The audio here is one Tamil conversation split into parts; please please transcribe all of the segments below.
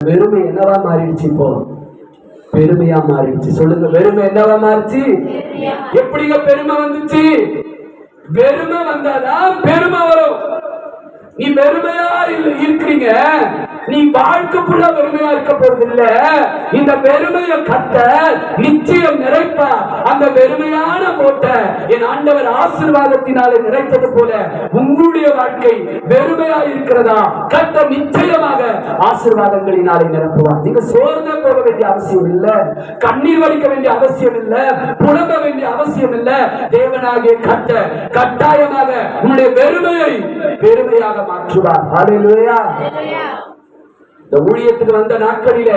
வெறுமை என்னவா மாறிடுச்சு இப்போ? பெருமையா மாறிடுச்சு. சொல்லுங்க வெறுமை என்னவா மாறிச்சு? எப்படிங்க பெருமை வந்துச்சு? வெறுமை வந்தாதான் பெருமை வரும். நீ வெறுமையா இருக்கிறீங்க. நீ வாழ்க்கைக்குள்ள பெருமையா வெறுமையா இருக்க போறதில்ல. இந்த பெருமையை கத்த நிச்சயம் நிறைப்ப. அந்த பெருமையான போட்ட என் ஆண்டவர் ஆசிர்வாதத்தினாலே நிறைத்தது போல உங்களுடைய வாழ்க்கை வெறுமையா இருக்கிறதா? கத்த நிச்சயமாக ஆசிர்வாதங்களினாலே நிரப்புவார். நீங்க சோர்ந்து போக வேண்டிய அவசியம் இல்ல. கண்ணீர் வலிக்க வேண்டிய அவசியம் இல்ல. புலம்ப வேண்டிய அவசியம் இல்ல. தேவனாகிய கத்த கட்டாயமாக உன்னுடைய பெருமையை பெருமையாக மாற்றுவார். ஹalleluya இந்த ஊழியத்துக்கு வந்த நாட்களில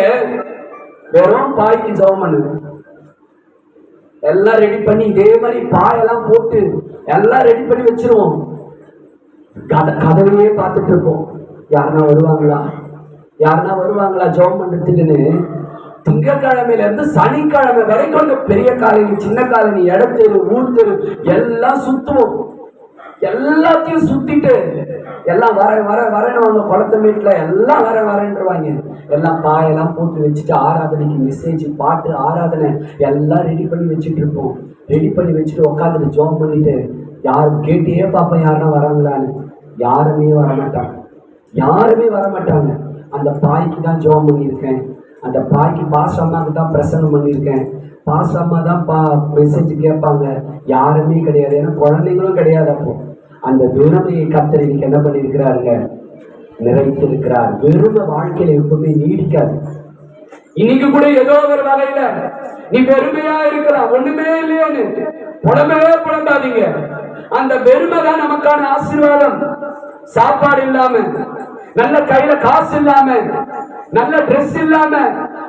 வெறும் பாய்க்கு ஜெபம் பண்ணுது. எல்லாம் ரெடி பண்ணி இதே மாதிரி பாயெல்லாம் போட்டு எல்லாம் ரெடி பண்ணி வச்சிருவோம். கதவையே பார்த்துட்டு இருப்போம். யாருனா வருவாங்களா? யாருன்னா வருவாங்களா ஜெபம் பண்றதுக்குன்னு? திங்கக்கிழமையில இருந்து சனிக்கிழமை வரைக்கும் இந்த பெரிய காலனி சின்ன காலனி இடத்தெரு ஊர் தெரு எல்லாம் சுத்துவோம். எல்லாத்தையும் சுத்திட்டு எல்லாம் வர வர வரணுவாங்க குளத்த வீட்டில் எல்லாம் வர வரன்றவாங்க. எல்லாம் பாயெல்லாம் போட்டு வச்சுட்டு ஆராதனைக்கு மெசேஜ் பாட்டு ஆராதனை எல்லாம் ரெடி பண்ணி வச்சுட்டு இருப்போம் ரெடி பண்ணி வச்சுட்டு உட்காந்துட்டு ஜோம் பண்ணிட்டு யாரும் கேட்டே பார்ப்போம் யாருன்னா வராங்களான்னு. யாருமே வர மாட்டாங்க யாருமே வர மாட்டாங்க அந்த பாய்க்கு தான் ஜோம் பண்ணியிருக்கேன். அந்த பாய்க்கு பாஸ் அம்மாவுக்கு தான் பிரசன்னம் பண்ணியிருக்கேன். பாஸ் அம்மா தான் பா மெசேஜ் கேட்பாங்க. யாருமே கிடையாது. ஏன்னா குழந்தைங்களும் கிடையாது அப்போ. அந்த வெறுமையை கத்தர் இன்னைக்கு என்ன பண்ணியிருக்கிறாருங்க? நிறைத்திருக்கிறார். வெறுமை வாழ்க்கையில எப்பவுமே நீடிக்காது. இன்னைக்கு கூட ஏதோ ஒரு வகையில நீ பெருமையா இருக்கிற ஒண்ணுமே இல்லையோன்னு புலம்பவே புலம்பாதீங்க. அந்த பெருமை தான் நமக்கான ஆசீர்வாதம். சாப்பாடு இல்லாம நல்ல கையில காசு இல்லாம நல்ல ட்ரெஸ் இல்லாம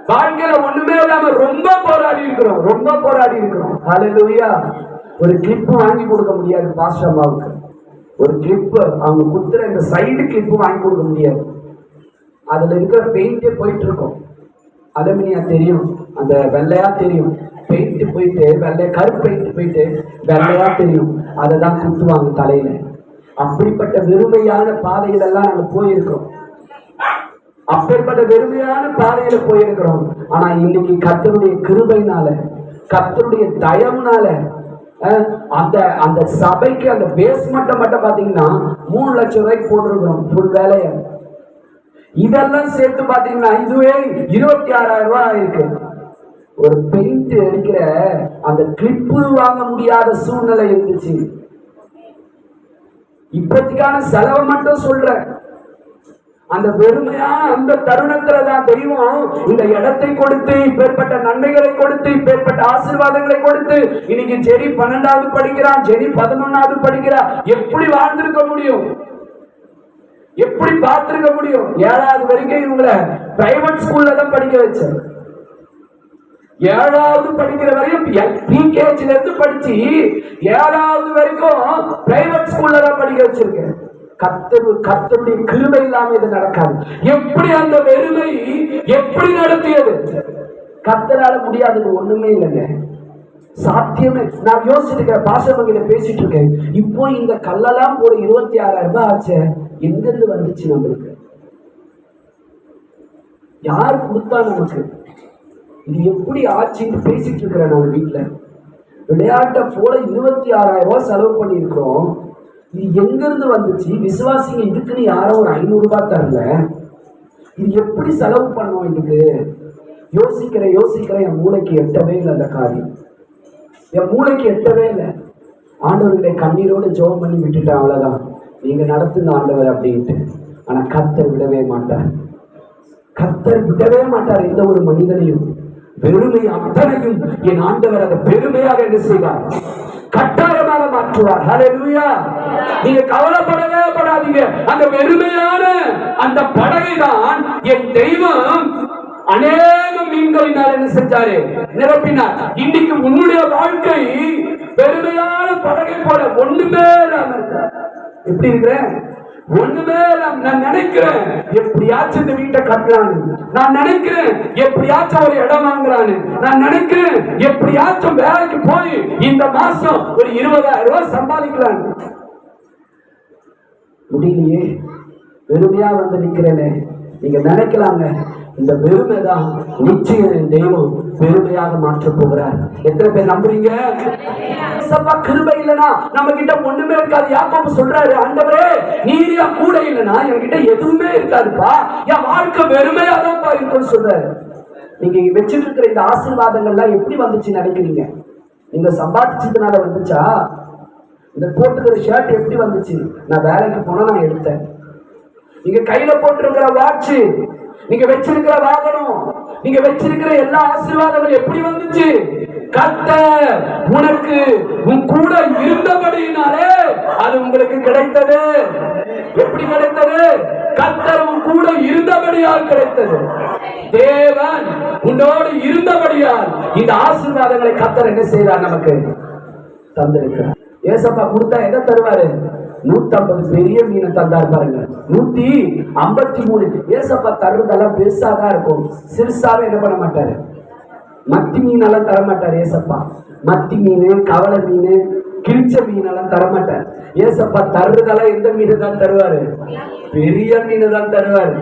வாழ்க்கையில ஒண்ணுமே இல்லாம ரொம்ப போராடி இருக்கிறோம். ரொம்ப போராடி இருக்கிறோம். ஹalleluya ஒரு கிளிப் வாங்கி கொடுக்க முடியாது பாஸ்டர் அம்மாவுக்கு. ஒரு கிளிப் அவங்க குத்துற இந்த சைடு கிளிப் வாங்கி கொடுக்க முடியாது. அதுல இருக்கிற பெயிண்டே போயிட்டு இருக்கும் அலுமினியா தெரியும் அந்த வெள்ளையா தெரியும். பெயிண்ட் போயிட்டு வெள்ளை கருப்பு பெயிண்ட் போயிட்டு வெள்ளையா தெரியும். அதை தான் குத்துவாங்க தலையில. அப்படிப்பட்ட வெறுமையான பாதைகளெல்லாம் எல்லாம் போயிருக்கோம் அப்படிப்பட்ட அப்பேற்பட்ட வெறுமையான பாதையில போயிருக்கிறோம். ஆனா இன்னைக்கு கத்தருடைய கிருபைனால கத்தருடைய தயவுனால அந்த அந்த சபைக்கு அந்த பேஸ்மெண்ட்டை மட்டும் பார்த்தீங்கன்னா மூணு லட்சம் ரூபாய்க்கு போட்டிருக்கிறோம் ஃபுல் வேலையை? இதெல்லாம் சேர்த்து பார்த்தீங்கன்னா இதுவே இருபத்தி ஆறாயிரம் ரூபாய் ஆயிருக்கு. ஒரு பெயிண்ட் அடிக்கிற அந்த கிளிப்பு வாங்க முடியாத சூழ்நிலை இருந்துச்சு. இப்பத்திக்கான செலவை மட்டும் சொல்றேன். அந்த வெறுமையான அந்த தருணத்துல தான் தெய்வம் இந்த இடத்தை கொடுத்து இப்பேற்பட்ட நன்மைகளை கொடுத்து இப்பேற்பட்ட ஆசீர்வாதங்களை கொடுத்து இன்னைக்கு ஜெரி பன்னெண்டாவது படிக்கிறான் ஜெரி பதினொன்னாவது படிக்கிறான். எப்படி வாழ்ந்திருக்க முடியும்? எப்படி பார்த்திருக்க முடியும்? ஏழாவது வரைக்கும் இவங்களை பிரைவேட் ஸ்கூல்ல தான் படிக்க வச்சேன். ஏழாவது படிக்கிற வரையும் பிகேஜில இருந்து படிச்சு ஏழாவது வரைக்கும் பிரைவேட் ஸ்கூல்ல தான் படிக்க வச்சிருக்கேன். கத்தரு கத்தருடைய கிருமை இல்லாம இது நடக்காது. எப்படி அந்த வெறுமை எப்படி நடத்தியது? கத்தரால முடியாதது ஒண்ணுமே இல்லைங்க. சாத்தியமே. நான் யோசிச்சிருக்கேன் பாசவங்கிட்ட பேசிட்டு இருக்கேன். இப்போ இந்த கல்லெல்லாம் போட இருபத்தி ஆறாயிரம் ரூபாய் ஆச்சு. எங்கிருந்து வந்துச்சு நம்மளுக்கு? யார் கொடுத்தா நமக்கு? இது எப்படி ஆச்சுன்னு பேசிட்டு இருக்கிறேன் நான் வீட்டுல விளையாட்டை போல இருபத்தி ஆறாயிரம் ரூபாய் செலவு பண்ணியிருக்கிறோம். இது எங்கிருந்து வந்துச்சு? விசுவாசிங்க இதுக்குன்னு யாரோ ஒரு ஐநூறு ரூபாய் தரல. இது எப்படி செலவு பண்ணுவோம் இதுக்கு? யோசிக்கிறேன் யோசிக்கிறேன் என் மூளைக்கு எட்டவே இல்லை அந்த காரியம். என் மூளைக்கு எட்டவே இல்லை. ஆண்டவர்களை கண்ணீரோடு ஜோம் பண்ணி விட்டுட்டேன் அவ்வளோதான் நீங்க நடத்துங்க ஆண்டவர் அப்படின்ட்டு. ஆனா கத்தர் விடவே மாட்டார். கத்தர் விடவே மாட்டார் எந்த ஒரு மனிதனையும். பெருமை அத்தனையும் என் ஆண்டவர் அதை பெருமையாக என்ன செய்வார்? கட்டாயமாக மாற்றுவார். ஹalleluya நீங்க கவலைப்படவே படாதீங்க. அந்த பெருமையான அந்த படகை தான் என் தெய்வம் அநேக மீன்களினால் என்ன செஞ்சாரு? நிரப்பினார். இன்னைக்கு உன்னுடைய வாழ்க்கை பெருமையான படகை போல ஒண்ணுமே இல்லாம இருக்க? எப்படி இருக்கிறேன்? ஒண்ணுமே நான் நினைக்கிறேன் எப்படியாச்சும் இந்த வீட்டை கட்டுறான்னு நான் நினைக்கிறேன் எப்படியாச்சும் ஒரு இடம் வாங்குறான்னு நான் நினைக்கிறேன் எப்படியாச்சும் வேலைக்கு போய் இந்த மாசம் ஒரு இருபதாயிரம் ரூபாய் சம்பாதிக்கலான்னு. முடியலையே. வெறுமையா வந்து நிக்கிறேனே. நீங்க நினைக்கலாங்க. இந்த வெறுமை தான் நிச்சயம் தெய்வம். பெருமையாக மாற்ற போகிறார். எத்தனை பேர் நம்புறீங்க? சப்பா கிருபை இல்லனா நம்ம கிட்ட ஒண்ணுமே இருக்காது. யாக்கோபு சொல்றாரு ஆண்டவரே நீரியா கூட இல்லனா என்கிட்ட எதுவுமே இருக்காதுப்பா. என் வாழ்க்கை வெறுமையா தான்ப்பா இருக்கும்னு சொல்றாரு. நீங்க வச்சுட்டு இருக்கிற இந்த ஆசீர்வாதங்கள்லாம் எப்படி வந்துச்சு நினைக்கிறீங்க? நீங்க சம்பாதிச்சதுனால வந்துச்சா? இந்த போட்டுக்கிற ஷர்ட் எப்படி வந்துச்சு? நான் வேலைக்கு போனா நான் எடுத்தேன். நீங்க கையில போட்டிருக்கிற வாட்ச் நீங்க வச்சிருக்கிற வாகனம் நீங்க வச்சிருக்கிற எல்லா ஆசீர்வாதங்களும் எப்படி வந்துச்சு? கத்த உனக்கு உன் கூட இருந்தபடியினாலே அது உங்களுக்கு கிடைத்தது. எப்படி கிடைத்தது? கத்தர் உன் கூட இருந்தபடியால் கிடைத்தது. தேவன் உன்னோடு இருந்தபடியால் இந்த ஆசீர்வாதங்களை கத்தர் என்ன செய்யறார் நமக்கு தந்திருக்கிறார். ஏசப்பா கொடுத்தா என்ன தருவாரு? நூத்தம்பது பெரிய மீனை தந்தார் பாருங்க. நூத்தி ஐம்பத்தி மூணு ஏசப்பா தர்றதெல்லாம் பெருசாதான் இருக்கும். சிறுசாவே என்ன பண்ண மாட்டாரு? மத்தி மீனெல்லாம் தரமாட்டார் ஏசப்பா. மத்தி மீன் கவலை மீன் கிழிச்ச மீனெல்லாம் தர மாட்டார். ஏசப்பா தர்றதெல்லாம் எந்த மீன் தான் தருவாரு? பெரிய மீன் தான் தருவாரு.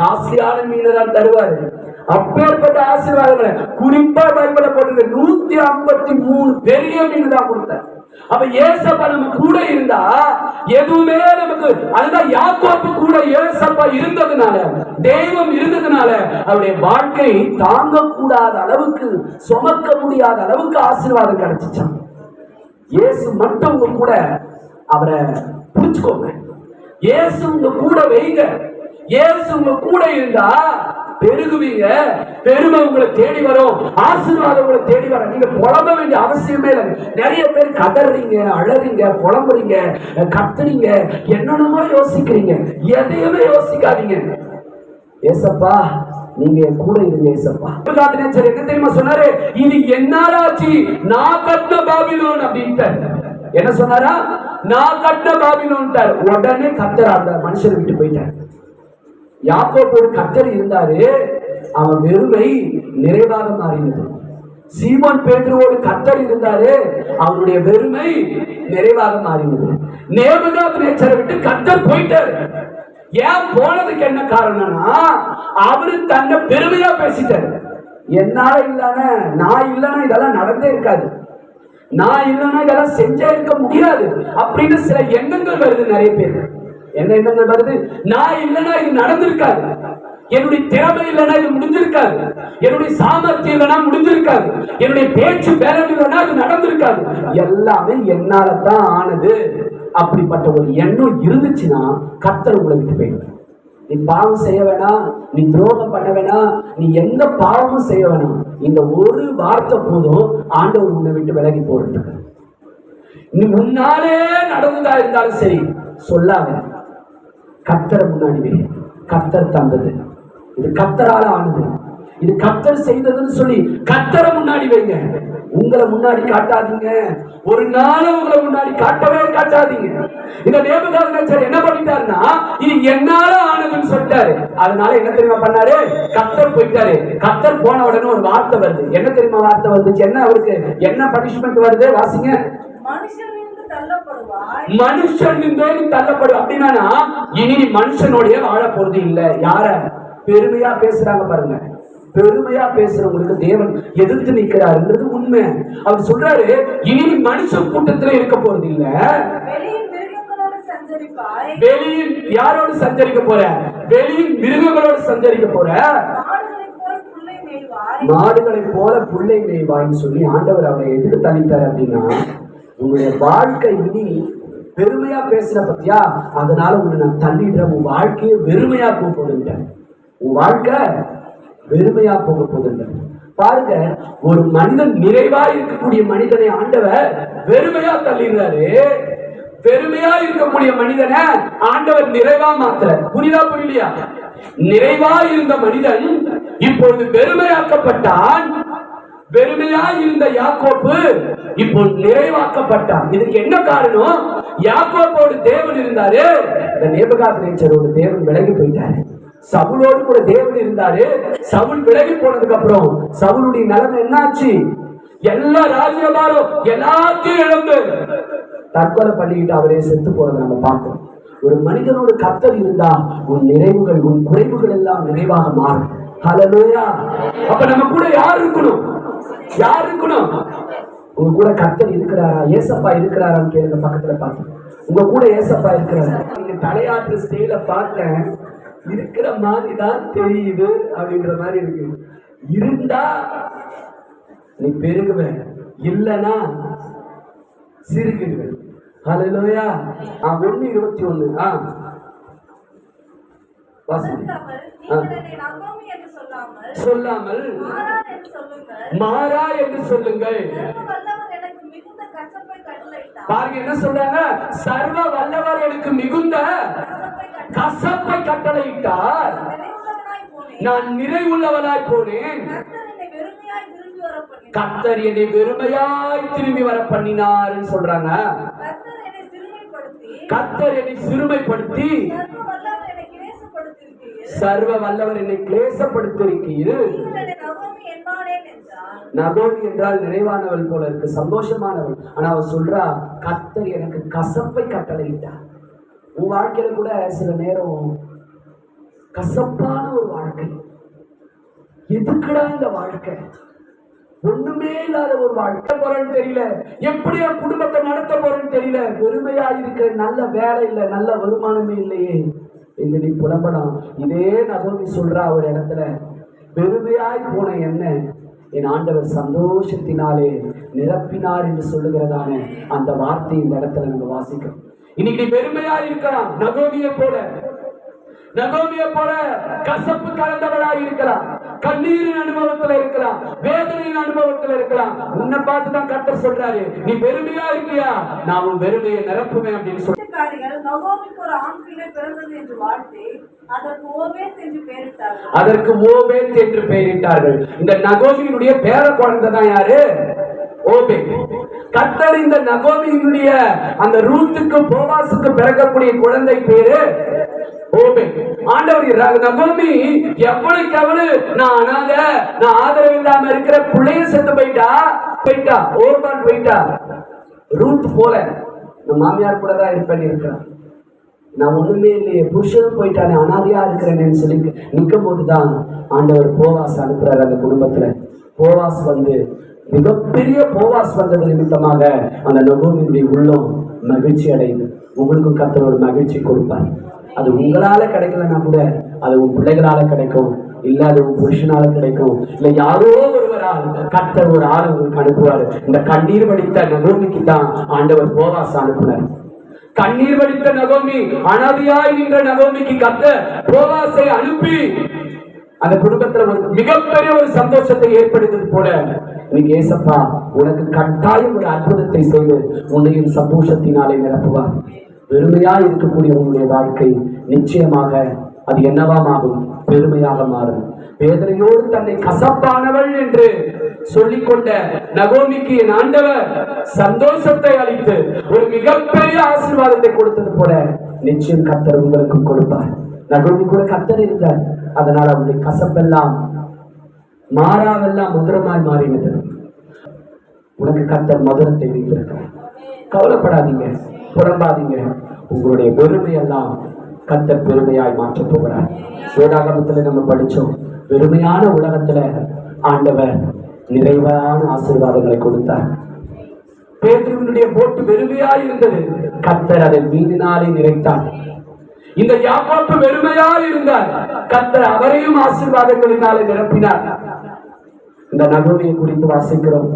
காசியான மீன் தான் தருவாரு. அப்பேற்பட்ட ஆசீர்வாதங்களை குறிப்பா பயன்பட போட்டிருக்க நூத்தி ஐம்பத்தி மூணு பெரிய மீன் தான் கொடுத்தார் அப்ப ஏசப்பா நம்ம கூட இருந்தா எதுவுமே நமக்கு அதுதான் யாக்கோப்பு கூட ஏசப்பா இருந்ததுனால தெய்வம் இருந்ததுனால அவருடைய வாழ்க்கை தாங்கக்கூடாத அளவுக்கு சுமக்க முடியாத அளவுக்கு ஆசீர்வாதம் கிடைச்சிச்சான் இயேசு மட்டும் உங்க கூட அவரை புடிச்சுக்கோங்க இயேசு உங்க கூட வைங்க. இயேசு உங்க கூட இருந்தா பெருகுவீங்க. பெருமை உங்களை தேடி வரும். ஆசீர்வாதம் உங்களை தேடி வரும். நீங்க புலம்ப வேண்டிய அவசியமே இல்லை. நிறைய பேர் கதறீங்க அழறீங்க புலம்புறீங்க கத்துறீங்க. என்னென்னமோ யோசிக்கிறீங்க. எதையுமே யோசிக்காதீங்க. ஏசப்பா நீங்க என் கூட இருங்க ஏசப்பா. சரி என்ன தெரியுமா சொன்னாரு? இது என்னாராச்சு? நான் கட்டின பாபிலோன் அப்படின்ட்டு என்ன சொன்னாரா? நான் கட்டின பாபிலோன்ட்டார். உடனே கத்தர் அந்த மனுஷனை விட்டு போயிட்டார். யாக்கோப்போடு கத்தர் இருந்தாரு அவன் வெறுமை நிறைவாக மாறினது. சீமோன் பேதுருவோடு கத்தர் இருந்தாரு அவனுடைய வெறுமை நிறைவாக மாறினது. நேபுகாத் நேச்சரை விட்டு கத்தர் போயிட்டாரு. ஏன் போனதுக்கு என்ன காரணம்னா அவரு தன்னை பெருமையா பேசிட்டாரு. என்னால இல்லன நான் இல்லைன்னா இதெல்லாம் நடந்தே இருக்காது. நான் இல்லைன்னா இதெல்லாம் செஞ்சே இருக்க முடியாது அப்படின்னு சில எண்ணங்கள் வருது நிறைய பேர் என்ன எண்ணங்கள் வருது நான் இல்லைன்னா இது நடந்திருக்காது. என்னுடைய திறமை இல்லைன்னா இது முடிஞ்சிருக்காது. என்னுடைய சாமர்த்தியம் இல்லைன்னா முடிஞ்சிருக்காது. என்னுடைய பேச்சு பேரம் இல்லைன்னா இது நடந்திருக்காது. எல்லாமே என்னால தான் ஆனது. அப்படிப்பட்ட ஒரு எண்ணம் இருந்துச்சுன்னா கத்தர் உங்களை விட்டு போயிடும். நீ பாவம் செய்ய வேணாம். நீ துரோகம் பண்ண வேணாம். நீ எந்த பாவமும் செய்ய வேணாம். இந்த ஒரு வார்த்தை போதும் ஆண்டவர் உன்னை விட்டு விலகி போறதுக்கு. நீ முன்னாலே நடந்ததா இருந்தாலும் சரி சொல்லாத. கத்தரை முன்னாடி வை. கத்தர் தந்தது. இது கத்தரால ஆனது. இது கத்தர் செய்ததுன்னு சொல்லி கத்தரை முன்னாடி வைங்க. உங்களை முன்னாடி காட்டாதீங்க. ஒரு நாளும் உங்களை முன்னாடி காட்டவே காட்டாதீங்க. இந்த நேபுகாதனச்சர் என்ன பண்ணிட்டாருன்னா இது என்னால ஆனதுன்னு சொல்லிட்டாரு. அதனால என்ன தெரியுமா பண்ணாரு? கத்தர் போயிட்டாரு. கத்தர் போன உடனே ஒரு வார்த்தை வருது. என்ன தெரியுமா வார்த்தை வந்துச்சு என்ன அவருக்கு? என்ன பனிஷ்மெண்ட் வருது? வாசிங்க. மனுஷன் நீ தள்ளப்படும். அப்படின்னா இனி நீ மனுஷனோடய வாழ போறது இல்ல. யார? பெருமையா பேசுறாங்க பாருங்க. பெருமையா பேசுறவங்களுக்கு தேவன் எதிர்த்து நிக்கிறாருன்றது உண்மை. அவர் சொல்றாரு இனி நீ மனுஷன் கூட்டத்துல இருக்க போறது இல்ல. வெளியில் யாரோடு சஞ்சரிக்க போற? வெளியில் மிருகங்களோடு சஞ்சரிக்க போற? மாடுகளை போல புள்ளை மேய்வாய்ன்னு சொல்லி ஆண்டவர் அவரை எதிர்த்து தள்ளிட்டார் அப்படின்னா உங்களுடைய வாழ்க்கை இனி பெருமையா பேசுற பத்தியா? அதனால உன்னை நான் தள்ளிடுறேன். உன் வாழ்க்கையே வெறுமையா போக போதுட்டேன் உன் வாழ்க்கை வெறுமையா போக போதுட்டேன் பாருங்க ஒரு மனிதன் நிறைவா இருக்கக்கூடிய மனிதனை ஆண்டவர் வெறுமையா தள்ளிடுறாரு. பெருமையா இருக்கக்கூடிய மனிதனை ஆண்டவர் நிறைவா மாத்திர புரியுதா புரியலையா? நிறைவா இருந்த மனிதன் இப்பொழுது பெருமையாக்கப்பட்டான் வெறுமையாய் இருந்த யாக்கோப்பு இப்போ நிறைவாக்கப்பட்டான் இதுக்கு என்ன காரணம்? யாக்கோப்போடு தேவன் இருந்தாரு. இந்த நேபகாத் நேச்சரோட தேவன் விலகி போயிட்டாரு. சவுலோடு கூட தேவன் இருந்தாரு. சவுல் விலகி போனதுக்கு அப்புறம் சவுளுடைய நிலைமை என்னாச்சு? எல்லா ராஜ்யபாரம் எல்லாத்தையும் இழந்து தற்கொலை பண்ணிக்கிட்டு அவரே செத்து போறதை நம்ம பார்க்கிறோம். ஒரு மனிதனோட கத்தல் இருந்தா உன் நிறைவுகள் உன் குறைவுகள் எல்லாம் நிறைவாக மாறும். அப்ப நம்ம கூட யார் இருக்கணும்? யார் இருக்கணும் உங்க கூட கர்த்தர் இருக்கிறாரா ஏசப்பா இருக்கிறாரான்னு கேளுங்க பக்கத்துல பார்த்து. உங்க கூட ஏசப்பா இருக்கிறாரா. நீங்க தலையாற்று ஸ்டேல பார்த்தேன் இருக்கிற மாதிரி தான் தெரியுது அப்படின்ற மாதிரி இருக்கு. இருந்தா நீ பெருகுவேன் இல்லனா சிரிக்கிறேன் ஹலோயா ஆ ஒண்ணு இருபத்தி ஒண்ணு. ஆ. வாசி. ஆ. சொல்லாமல் மாறா என்று சொல்லுங்கள். பாருங்க என்ன சொல்றாங்க? சர்வ வல்லவர் எனக்கு மிகுந்த கசப்பை கட்ட கசப்பை கட்டளையிட்டார். நான் நிறைவுள்ளவனாய் போனேன். கர்த்தர் என்னை வெறுமையாய் திரும்பி வர கர்த்தர் என்னை வெறுமையாய் திரும்பி வர பண்ணி பண்ணினார்னு சொல்றாங்க கர்த்தர் என்னை சிறுமைப்படுத்தி. சர்வ வல்லவர் என்னை என்னை நகோமி என்றால் நிறைவானவள் போல இருக்கு சந்தோஷமானவள். ஆனா அவள் சொல்றா கர்த்தர் எனக்கு கசப்பை கட்டளையிட்டார். உன் வாழ்க்கையில கூட சில நேரம் கசப்பான ஒரு வாழ்க்கை. எதுக்குடா இந்த வாழ்க்கை? ஒண்ணுமே இல்லாத ஒரு வாழ்க்கை. போறேன்னு தெரியல. எப்படி என் குடும்பத்தை நடத்த போறேன்னு தெரியல. பெருமையா இருக்கிற நல்ல வேலை இல்லை நல்ல வருமானமே இல்லையே. என்று நீ புலம்பலாம். இதே நகோமி சொல்றா ஒரு இடத்துல பெருமையாய் போன என்ன? என் ஆண்டவர் சந்தோஷத்தினாலே நிரப்பினார் என்று சொல்லுகிறதான அந்த வார்த்தை இந்த இடத்துல நம்ம வாசிக்கிறோம். இன்னைக்கு பெருமையா இருக்கலாம் நகோமியை போல. நகோமிய போல கசப்பு கலந்தவராய் இருக்கலாம். கண்ணீரின் அனுபவத்துல இருக்கலாம் வேதனையின் அனுபவத்துல இருக்கலாம். உன்னை பார்த்து தான் கர்த்தர் சொல்றாரு. நீ பெருமையா இருக்கியா? நான் உன் பெருமையை நிரப்புவேன் அப்படின்னு சொல்லி ஒரு ஆண் பிள்ளை பிறந்தது என்று வாழ்த்தி அதற்கு ஓபேத் என்று பெயரிட்டார்கள். இந்த நகோமியினுடைய பேர குழந்தை தான் யாரு? ஓபே கர்த்தர் இந்த நகோமியினுடைய அந்த ரூத்துக்கு போவாசுக்கு பிறக்கக்கூடிய குழந்தை பேரு ஓபே ஆண்டவர் ர- நகோமி எவ்வளவுக்கு எவ்வளவு நான் அனாத நான் ஆதரவு இல்லாம இருக்கிற பிள்ளைய செத்து போயிட்டா? போயிட்டா. ஓர்பான் போயிட்டா. ரூத் போல. இந்த மாமியார் கூட தான் இருப்பேன் இருக்கிறான் நான் ஒண்ணுமே இல்லையே. புருஷனும் போயிட்டானே அனாதையா இருக்கிறேன்னு சொல்லி நிற்கும் போதுதான் ஆண்டவர் போவாஸ் அனுப்புறாரு அந்த குடும்பத்துல. போவாஸ் வந்து மிகப்பெரிய போவாஸ் வந்தது நிமித்தமாக அந்த நகோமியுடைய உள்ளம் மகிழ்ச்சி அடையுது உங்களுக்கும் கர்த்தர் ஒரு மகிழ்ச்சி கொடுப்பார். அது உங்களால கிடைக்கலன்னா கூட அது உன் பிள்ளைகளால கிடைக்கும். இல்ல அது உன் புருஷனால கிடைக்கும். இல்ல யாரோ ஒருவரால் கட்ட ஒரு ஆள் உங்களுக்கு அனுப்புவாரு. இந்த கண்ணீர் வடித்த நகோமிக்கு தான் ஆண்டவர் போவாஸ் அனுப்புனார். கண்ணீர் வடித்த நகோமி அனாதியாய் நின்ற நகோமிக்கு கத்த போவாசை அனுப்பி. அந்த குடும்பத்துல ஒரு மிகப்பெரிய ஒரு சந்தோஷத்தை ஏற்படுத்தது போல இன்னைக்கு ஏசப்பா உனக்கு கட்டாயம் ஒரு அற்புதத்தை செய்து உன்னையும் சந்தோஷத்தினாலே நிரப்புவார். பெருமையா இருக்கக்கூடிய உங்களுடைய வாழ்க்கை நிச்சயமாக அது என்னவாமாகும்? பெருமையாக மாறும். வேதனையோடு தன்னை கசப்பானவள் என்று சொல்லிக்கொண்ட நகோமிக்கு என் ஆண்டவர் சந்தோஷத்தை அளித்து ஒரு மிகப்பெரிய ஆசீர்வாதத்தை கொடுத்தது போல நிச்சயம் கத்தர் உங்களுக்கும் கொடுப்பார். நகோமி கூட கத்தர் இருந்தார். அதனால் அவருடைய கசப்பெல்லாம் மாறாவெல்லாம் மதுரமாய் மாறினது உனக்கு கத்தர் மதுரத்தை வைத்திருக்கிறார். கவலைப்படாதீங்க புறம்பாதீங்க உங்களுடைய பெருமையெல்லாம் கத்த பெருமையாய் மாற்றப் போகிறார். வேதாகமத்துல நம்ம படித்தோம் பெருமையான உலகத்துல ஆண்டவர் நிறைவான ஆசீர்வாதங்களை கொடுத்தார். பேதுருவினுடைய போட்டு பெருமையாய் இருந்தது. கத்தர் அதை மீதினாலே நிறைத்தார். இந்த யாக்கோப்பு வெறுமையாய் இருந்தார். கத்தர் அவரையும் ஆசீர்வாதங்களினாலே நிரப்பினார். இந்த நகோமியை குறித்து வாசிக்கிறோம்.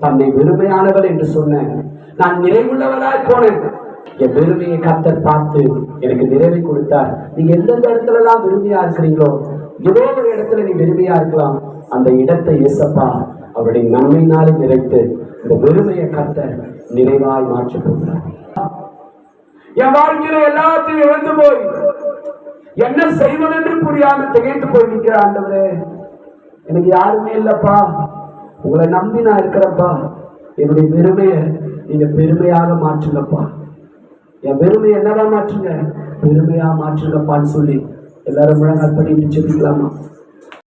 தன்னை வெறுமையானவர் என்று சொன்னேன் நான் நிறைவுள்ளவனாய் போனேன். என் பெருமையை கத்தர் பார்த்து எனக்கு நிறைவை கொடுத்தார். நீங்க எந்தெந்த இடத்துல எல்லாம் பெருமையா இருக்கிறீங்களோ ஏதோ ஒரு இடத்துல நீ பெருமையா இருக்கலாம். அந்த இடத்தை இசப்பா அவருடைய நன்மையினாலே நிறைத்து இந்த பெருமையை கர்த்தர் நிறைவாய் மாற்றி போகிறார் என் வாழ்க்கையில எல்லாத்தையும் இழந்து போய் என்ன செய்வதென்று புரியாம திகைத்து போய் நிற்கிற ஆண்டவரே. எனக்கு யாருமே இல்லப்பா. உங்களை நம்பி நான் இருக்கிறப்பா என்னுடைய பெருமையை நீங்க பெருமையாக மாற்றுங்கப்பா. என் பெருமையை என்னதான் மாற்றுங்க? பெருமையா மாற்றுங்கப்பான்னு சொல்லி எல்லாரும் முழங்கால் பண்ணிட்டு செஞ்சுக்கலாமா